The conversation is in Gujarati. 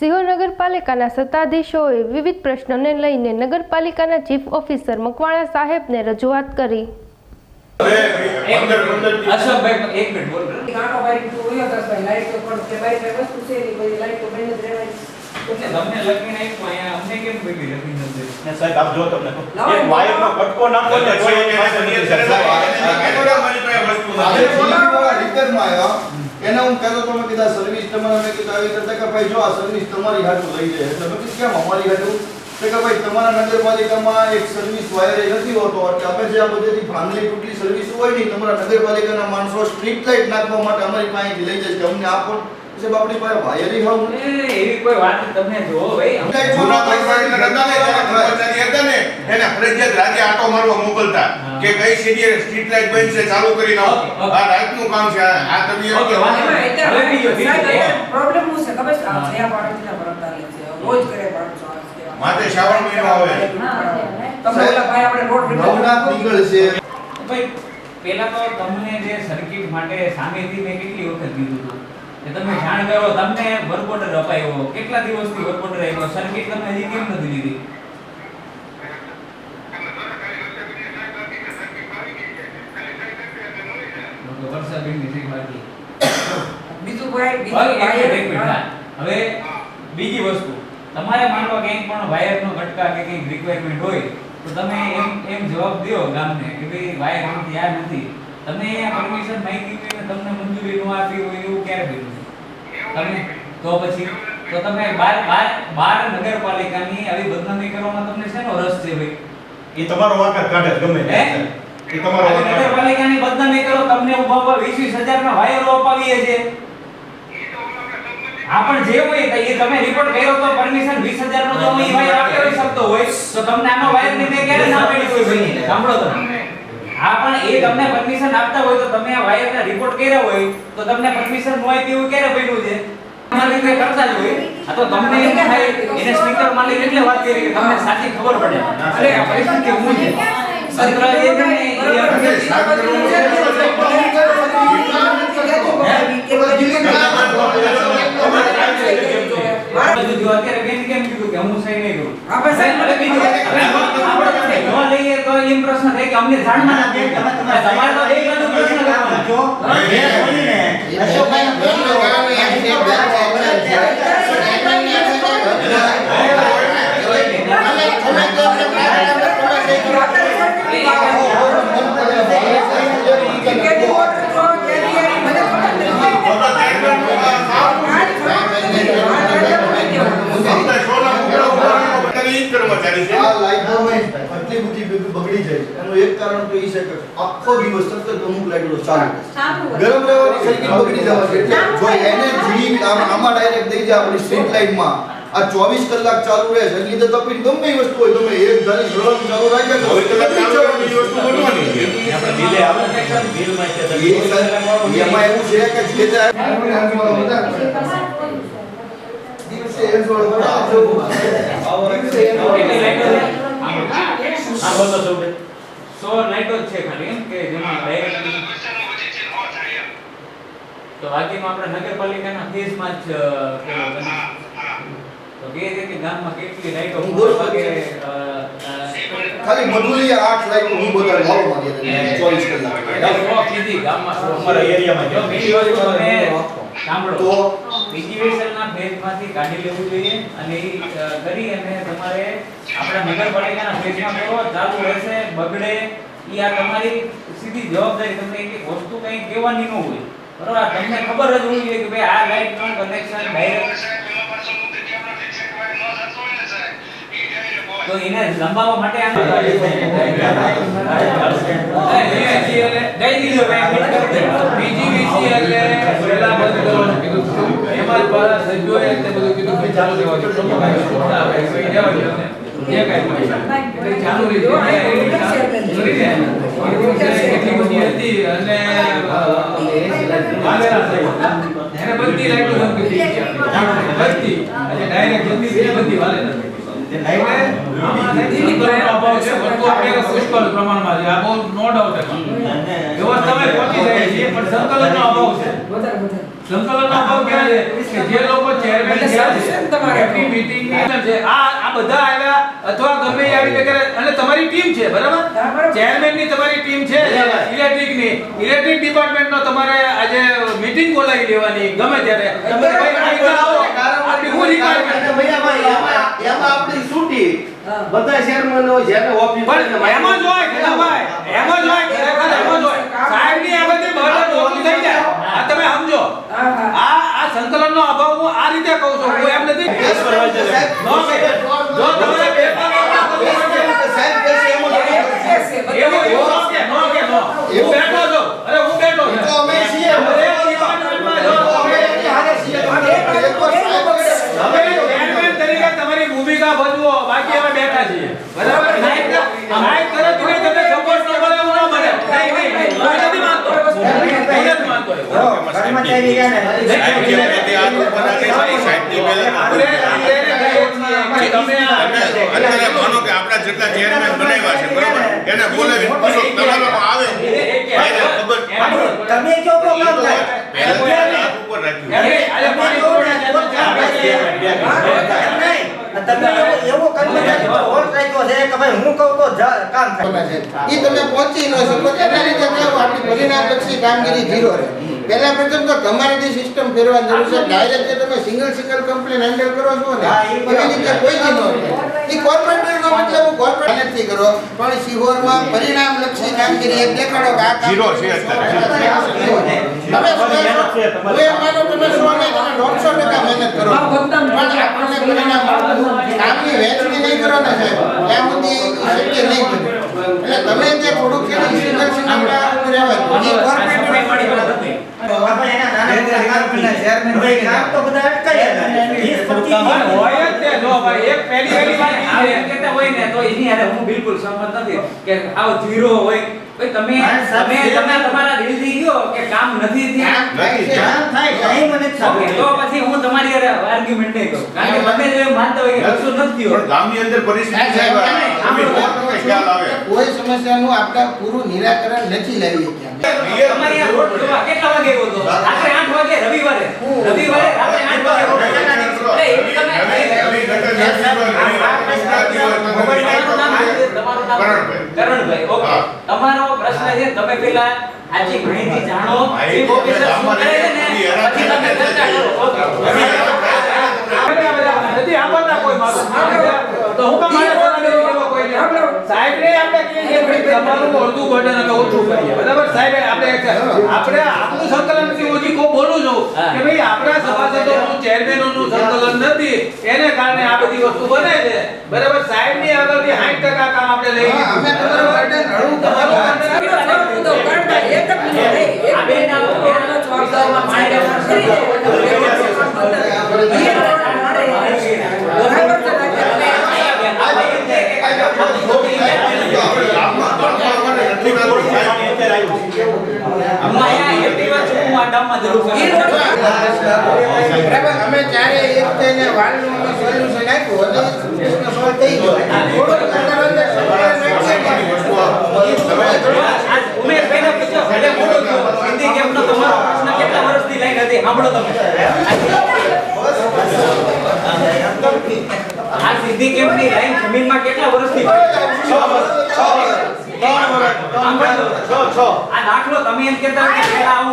સિહોર નગરપાલિકાના સત્તાધીશોએ વિવિધ પ્રશ્નોને લઈને નગરપાલિકાના ચીફ ઓફિસર મકવાણા સાહેબને રજૂઆત કરી. પાસે વસ્તુ તમને લખીને અહીંયા અમને કેમ ભેગી ને સાહેબ આપ જો તમને એક વાયર નો કટકો નાખો ને એ પાસે નીકળી જાય. આજે વાળા રિપેરમાં આવ્યા એને હું કહેતો તો મેં કીધા સર્વિસ તમારે, મેં કીધું, આવી રીતે. કે ભાઈ, જો આ સર્વિસ તમારી હાટું લઈ જાય એટલે કીધું કેમ અમારી હાટું? કે ભાઈ, તમારા નગરપાલિકામાં એક સર્વિસ વાયર નથી હોતો, એટલે અમે જે આ બધી ભાંગલી તૂટલી સર્વિસ હોય નહીં, તમારા નગરપાલિકાના માણસો સ્ટ્રીટ લાઇટ નાખવા માટે અમારી પાસેથી લઈ જાય કે અમને આપો. સાહેબ બાપડી પાસે વાયરી હાવ એ એવી કોઈ વાત તમે જો ભાઈ જૂના પૈસા એટલે એને ફરજિયાત રાતે આટો મારવા મોકલતા કે કઈ સીડીએ સ્ટ્રીટ લાઇટ બંધ છે ચાલુ કરી નાખો. આ રાતનું કામ છે આ તમે ઓકે, પ્રોબ્લેમ શું છે? ખબર છે? આ. થયા પાડોશીના લે છે રોજ કરે પાડોશો માથે શ્રાવણ મહિનો આવે. તમને ઓલા ભાઈ આપણે રોડ નવનાથ નીકળ છે ભાઈ પહેલા તો તમને જે સર્કિટ માટે સામેથી મેં કેટલી વખત કીધું હતું? કે તમે જાણ કરો તમને વર્ક ઓર્ડર અપાયો. કેટલા દિવસથી વર્ક ઓર્ડર આવ્યો સર્કિટ તમે હજી કેમ નથી લીધી? હવે બીજી વસ્તુ. તમારે માનવા ક્યાંક પણ વાયરનો ઘટકા કે કંઈક રિક્વાયરમેન્ટ હોય તો તમે એમ એમ જવાબ દો ગામને કે ભાઈ વાયર આમથી આ નથી. તમે અહીંયા પરમિશન માંગી ને તમને મંજૂરી નો આપી હોય એવું ક્યારે બન્યું તમે? તો પછી? તો તમે બાર બાર બાર નગરપાલિકાની આવી બદનામી કરવામાં તમને શેનો રસ છે ભાઈ? એ તમારો વાંક કાઢે ગમે હે? એ તમારો વાંક નગરપાલિકાની બદનામી કરો તમને ઊભા પર વીસ વીસ હજારના વાયરો અપાવીએ છે. હા પણ જે હોય તો એ તમે રિપોર્ટ કર્યો તો પરમિશન 20000 નો તો હું ઈ વાયર આપી શકતો હોય. તો તમને આનો વાયરની મેં ક્યારે ના પાડી હોય ભાઈ? સાંભળો તમે. હા પણ એ તમને પરમિશન આપતા હોય તો તમે આ વાયર ના રિપોર્ટ કર્યા હોય તો તમને પરમિશન ન તેવું ક્યારે બન્યું છે? તમારી રીતે કરતા જ હોય. આ તો તમને એમ થાય એને સ્પીકર માલિક એટલે વાત કરી કે તમને સાચી ખબર પડે. અરે આ પરિસ્થિતિ હું છે? સત્ર એ છે ને એ આપણે બધું જો અત્યારે કીધું કે હું સહી નહીં કરું આપણે સહી મને કીધું આપણે ન લઈએ તો એમ પ્રશ્ન થાય કે અમને જાણમાં ના દે તમારે તો એક જ પ્રશ્ન કરવાનો તમને સોના મુકડા ઉપર ઈ જ કર્મચારી છે આ લાઈટોમાં આટલી બધી બગ- બગડી જાય છે. એનું એક કારણ તો એ છે કે આખો દિવસ સતત અમુક લાઈટો ચાલુ રહે. ગરમ રહેવાની સર્કિટ બગડી જવા છે. એટલે જો એને જીવી આમ- આમાં ડાયરેક્ટ દઈ જાય આપણી સ્ટ્રીટ લાઈટમાં આ 24 કલાક ચાલુ રહે છે. એટલે તો તપીને ગમે એ વસ્તુ હોય તમે એક ધારી ગરમ ચાલુ રાખ્યા તો હવે કલાક ચાલુ રહે બીજી વસ્તુ બનવાની છે. આપણે બિલે આવે ને, બિલમાં છે તો એ સાહેબ, એમાં એવું છે કે જે તે દિવસે એમ જોડે લાઈટો બોલો સૌને. સો નાઇટ્રોજ છે ખાલી એમ કે જેમાં ડાયરેક્ટ તો બાકીમાં આપણે નગરપાલિકાના ફેઝમાં જ. તો કે છે કે ગામમાં કેટલી લાઈટો હું બોલ? છું. ખાલી મધુલી આઠ લાઈટો હું બતાવી મારો માંગે ચોવીસ કલાક. એટલે સો કીધી ગામમાં. અમારા એરિયામાં જો વિડિયો જો સાંભળો તો પીજીવીએસએલના ફેઝમાંથી કાઢી લેવું જોઈએ અને કરી અને તમારે આપણા નગરપાલિકાના ફેઝમાં કરો ચાલુ રહેશે બગડે એ આ તમારી સીધી જવાબદારી તમને એક વસ્તુ કંઈ કહેવાની ન હોય બરોબર તમને ખબર જ હોવી જોઈએ કે ભાઈ આ લાઇટનું કનેક્શન ડાયરેક્ટ તો એને લંબાવવા માટે આ બીજી દીધો એટલે પહેલા બંધ કરવાનું કીધું હતું. એમાં જ પાછા સભ્યોએ તે બધું કીધું કે ચાલુ રહેવા દો. જે કાંઈ ચાલુ રહી હતી અને. એને બધી લાઈટો બંધ કરી બધી. જલ્દી. આ બહુ નો ડાઉટ એમાં. વ્યવસ્થામાં પહોંચી જાય છે પણ સંકલનનો અભાવ છે સંકલનનો અભાવ ક્યાં છે? કે જે લોકો ચેરમેન એટલે થયા સાચું છે. તમારે એમની મીટિંગની છે આ આ બધા આવ્યા અથવા ગમે આવી વગેરે અને તમારી ટીમ છે બરાબર? બરાબર. ચેરમેનની તમારી ટીમ છે ઇલેક્ટ્રિકની. ઇલેક્ટ્રિક ડિપાર્ટમેન્ટ નો તમારે આજે મીટિંગ બોલાવી લેવાની ગમે ત્યારે. તમે ભાઈ આવી આપણી હું રિક્વાયરમેન્ટ એમાં આપણી છૂટી હા. બધા શેરમેનો જેને ઓફિસ પણ એમાં જ હોય ખેલાભાઈ. એમાં જ હોય ખરેખર એમાં જ હોય સાહેબની આ બધી બર્ડન ઓછી થઈ જાય આ તમે સમજો હા, હા. આ આ સંકલનનો અભાવ હું આ રીતે કહું છું હું એમ નથી જો તમારે બે સાહેબ કહેશે એમ જ છે, છે, બધા એવું એવું નો કે નો કે નો હું બેઠો છું અરે હું બેઠો છું તો અમે છીએ. દરેક ડિપાર્ટમેન્ટમાં જો અમે એની હારે છીએ. એક વાર સાહેબ કહેશે. તમે ચેરમેન તરીકે તમારી ભૂમિકા ભજવો બાકી અમે બેઠા છીએ બરાબર સાહેબ સાહેબ તરફથી તમે સપોર્ટ ન મળે એવું ન બને નહીં નહીં નહીં. હું નથી માનતો હું નથી માનતો છે, સાહેબની પહેલા આપણે તમે તમે જેટલા ચેરમેન બનાવ્યા છે બરોબર એને બોલાવીને પૂછો તમારા લોકો આવે તમે તો કામ થાય ઉપર રાખ્યું. તમે એવો- કર્મચારી હોલ્ડ રાખ્યો છે કે ભાઈ હું કહું તો જ- કામ થાય. ઈ તમે પહોંચી ન શકો. એના લીધે કેવું? આપણી પરિણામલક્ષી કામગીરી ઝીરો રહે. પહેલા પ્રથમ તો તમારે જે સિસ્ટમ ફેરવાની જરૂર છે ડાયરેક્ટ તમે સિંગલ સિંગલ કમ્પ્લેન હેન્ડલ કરો છો ને હા, ઈ બરાબર. એવી રીતે કોઈ જ ન ઈ કોર્પોરેટરનો મતલબ કોર્પોરેટ નથી કરો પણ શિહોરમાં પરિણામલક્ષી કામગીરી એક દેખાડો કે આ ઝીરો છે અત્યારે. તમે હું એમ માનું તમે સો ને તમે દોઢસો ટકા મહેનત કરો. પણ આપણને પરિણામ કામની વહેંચણી નહીં કરો ને સાહેબ. ત્યાં સુધી શક્ય નહીં એટલે તમે જે સિંગલ સિંગલ રહેવા હોય ને તો એની હું બિલકુલ સંમત નથી કે આવો ઝીરો હોય. ભાઈ તમે તમે તમે તમારા દિલથી ગયો કે કામ નથી ત્યાં કામ થાય કઈ મને ઓકે, તો પછી હું તમારી અરે આર્ગ્યુમેન્ટ નહીં કરું કારણ કે તમે જે માનતા હોય કે કશું નથી થયું ગામની અંદર પરિસ્થિતિ સાહેબ તમે કોઈ ખ્યાલ આવે કોઈ સમસ્યાનું આપણે પૂરું નિરાકરણ નથી લાવી શક્યા તમારી આ રોડ જોવા કેટલા વાગે ગયો હતો રાત્રે 8 વાગે રવિવારે રવિવારે રાત્રે 8 વાગે રોડ અરે એ તમે નવી ઘટના નથી હોય, ઘણી વાર તમારું નામ કરણભાઈ. કરણભાઈ ઓકે. તમારો પ્રશ્ન છે તમે પેલા આજી માહિતી જાણો. ચીફ ઓફિસર શું કરે છે ને નથી, હેરાન પછી તમે ચર્ચા કરો. ઓકે. બધા બધા નથી સાંભળતા કોઈ મારું. તો હું કામ સલાહ દેવી એવો કોઈ નહીં. સાહેબને આપણે કહીએ છીએ કે ભાઈ તમારું અડધું બટન અમે ઓછું કરીએ. બરાબર? સાહેબ આપણે આપણે આપણું સંકલન નથી, ઓછી કો બોલું છું કે ભાઈ આપણા સભાસદોનું, ચેરમેનોનું સંકલન નથી. એને કારણે આ બધી વસ્તુ બને છે. બરાબર? સાહેબની આગળથી 60% કામ આપણે લઈ અમે તમારું બટન હળવું તમારું એક જ મિનિટ એક બે ના મારે બરાબર છે આપણે ગામમાં ગામમાં મને નથી લાગતું સાહેબ હમણાં અહીંયા એક્ટિવા છું હું આ ડામમાં જરૂર એ છું રોડ બરાબર અમે ચારે એક થઈને વાલનું સોલ્યુશન. આ સિંધી કેમ્પની કેટલા વર્ષથી. આ દાખલો તમે એમ કહેતા કે પહેલા આવું.